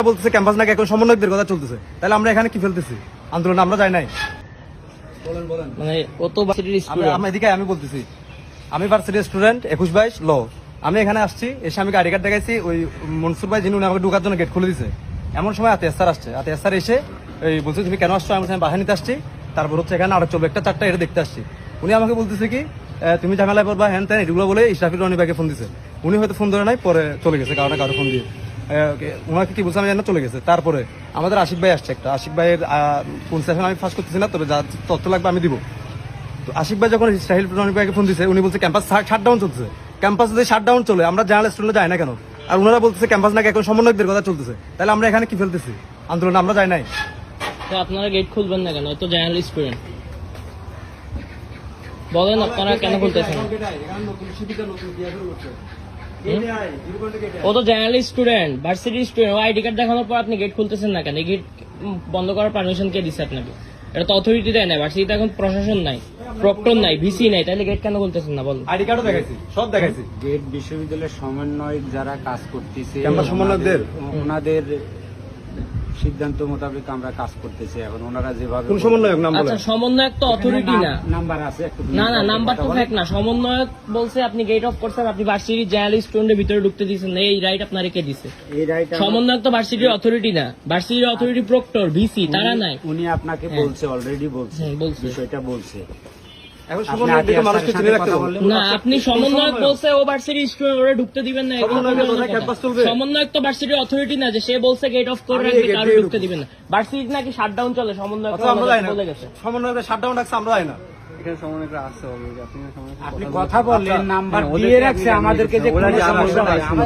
বলতেছে ক্যাম্পাস নাকি এখন সমন্বয়কদের কথা চলতেছে। তাহলে আমরা এখানে কি ফেলতেছি? আন্দোলন আমরা যাই নাই। বলেন বলেন। মানে আমি এদিকে আমি বলতেছি। আমি ভার্সিটি স্টুডেন্ট একুশ বাইশ ল। আমি এখানে আসছি এসে আমি গাড়ি কার্ড দেখাইছি ওই মনসুর ভাই যিনি আমাকে ঢুকার জন্য গেট খুলে দিছে। এমন সময় আতে স্যার আসছে। আতে স্যার এসে এই বলছে তুমি কেন আসছো? আমি বাসা নিতে আসছি। তারপর হচ্ছে এখানে আরও চলবে। একটা চারটা এটা দেখতে আসছি। উনি আমাকে বলতেছে কি আহ, তুমি ঝামেলায় পড়বা হ্যান ত্যান এগুলো বলে ইশরাফির রনি ভাইকে ফোন দিছে। উনি হয়তো ফোন ধরে নাই পরে চলে গেছে কারণে কারও ফোন দিয়ে। ওনাকে কি বলছে আমি জানি চলে গেছে। তারপরে আমাদের আশিক ভাই আসছে একটা। আশিক ভাইয়ের কোন সেশন আমি ফার্স্ট করতেছি না তবে যা তথ্য লাগবে আমি দিব। তো আশিক ভাই যখন সাহিল রনিক ভাইকে ফোন দিছে, উনি বলছে ক্যাম্পাস শাট ডাউন চলতেছে। ক্যাম্পাস যদি শাট ডাউন চলে, আমরা জার্নাল স্টুডেন্ট যাই না কেন? আর ওনারা বলতেছে ক্যাম্পাস নাকি এখন সমন্বয়কদের কথা চলতেছে। তাহলে আমরা এখানে কি ফেলতেছি? আন্দোলন আমরা যাই নাই? তো আপনারা গেট খুলবেন না কেন? তো জেনারেল স্টুডেন্ট বলেন আপনারা কেন খুলতেছেন? ও তো জেনারেল স্টুডেন্ট ভার্সিটি স্টুডেন্ট ও আইডি কার্ড দেখানোর পর আপনি গেট খুলতেছেন না কেন? গেট বন্ধ করার পারমিশন কে দিছে আপনাকে? এটা তো অথরিটি দেয় না ভার্সিটিতে এখন প্রশাসন নাই প্রক্টর নাই ভিসি নাই তাহলে গেট কেন খুলতেছেন না বল আইডি কার্ডও দেখাইছি সব দেখাইছি। গেট বিশ্ববিদ্যালয়ের সমন্বয় যারা কাজ করতেছে ক্যাম্পাস সমন্বয়কদের? ওনাদের সিদ্ধান্ত মোতাবেক আমরা কাজ করতেছি এখন। ওনারা যেভাবে কোন সমন্বয়ক নাম আচ্ছা সমন্বয়ক তো অথরিটি না। নাম্বার আছে একটু না না নাম্বার তো ফেক না। সমন্বয়ক বলছে আপনি গেট অফ করছেন আপনি ভার্সিটির জেনারেল স্টুডেন্টের ভিতরে ঢুকতে দিয়েছেন। এই রাইট আপনার কে দিছে এই রাইট সমন্বয়ক তো ভার্সিটির অথরিটি না। ভার্সিটির অথরিটি প্রক্টর ভিসি তারা নাই। উনি আপনাকে হ্যাঁ। বলছে অলরেডি বলছে। বলছে। বিষয়টা বলছে। না আপনি সমন্বয়ক বলছে ও ভার্সিটির স্টুডেন্ট ওরা ঢুকতে দিবেন না এগুলো সমন্বয়কের বলবেন কথায় না campus কেন? চলবে? সমন্বয়ক তো ভার্সিটির অথরিটি না যে সে বলছে গেট অফ করে রাখবে কারও ঢুকতে। দিবেন না। ভার্সিটি নাকি শাটডাউন চলে সমন্বয়ক না। বলে গেছে। সমন্বয়কের শাট ডাউন রাখছে আমরা না। আপনি কথা বললেন আচ্ছা, নাম্বার হ্যাঁ, দিয়ে রাখছে আমাদেরকে যে কোনো সমস্যা আসবে